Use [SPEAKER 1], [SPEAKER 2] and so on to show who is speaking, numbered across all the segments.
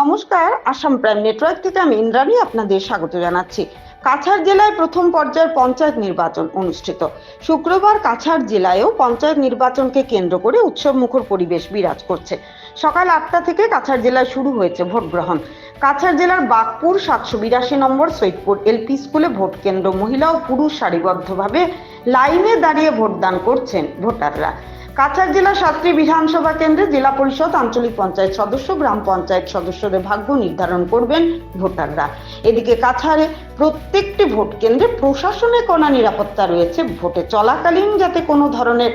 [SPEAKER 1] নমস্কার, Assam prime network থেকে আমি ইন্দ্রাণী আপনাদের স্বাগত জানাচ্ছি। কাছাড় জেলায় প্রথম পর্যায়ের পঞ্চায়েত নির্বাচন অনুষ্ঠিত। শুক্রবার কাছাড় জেলায়ও পঞ্চায়েত নির্বাচনকে কেন্দ্র করে উৎসব মুখর পরিবেশ বিরাজ করছে। সকাল আটটা থেকে কাছাড় জেলায় শুরু হয়েছে ভোট গ্রহণ। কাছাড় জেলার বাগপুর সাতশো বিরাশি নম্বর, সৈয়দপুর এলপি স্কুলে ভোট কেন্দ্র মহিলা ও পুরুষ সারিবদ্ধভাবে লাইনে দাঁড়িয়ে ভোটদান করছেন ভোটাররা। কাছাড় জেলা সাতটি বিধানসভা কেন্দ্রে জেলা পরিষদ আঞ্চলিক পঞ্চায়েত সদস্য, গ্রাম পঞ্চায়েত সদস্যদের ভাগ্য নির্ধারণ করবেন ভোটাররা। এদিকে কাছাড়ে প্রত্যেকটি ভোট কেন্দ্রে প্রশাসনের কড়া নিরাপত্তা রয়েছে। ভোটে চলাকালীন যাতে কোনো ধরনের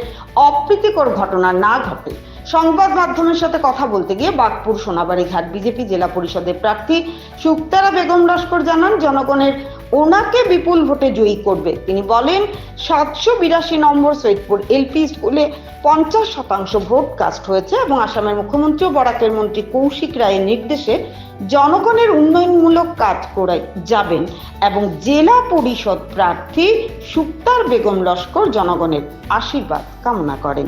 [SPEAKER 1] অপ্রীতিকর ঘটনা না ঘটে। সংবাদ মাধ্যমের সাথে কথা বলতে গিয়ে বাগপুর, সোনাবাড়ি ঘাট বিজেপি জেলা পরিষদের প্রার্থী শুক্তারা বেগম লস্কর জানান, জনগণের ওনাকে বিপুল ভোটে জয়ী করবে। তিনি বলেন, সাতশো বিরাশি নম্বর সৈয়দপুর এলপি স্কুলে পঞ্চাশ শতাংশ ভোট কাস্ট হয়েছে এবং আসামের মুখ্যমন্ত্রী ও বরাকের মন্ত্রী কৌশিক রায়ের নির্দেশে জনগণের উন্নয়নমূলক কাজ করে যাবেন এবং জেলা পরিষদ প্রার্থী সুক্তার বেগম লস্কর জনগণের আশীর্বাদ কামনা করেন।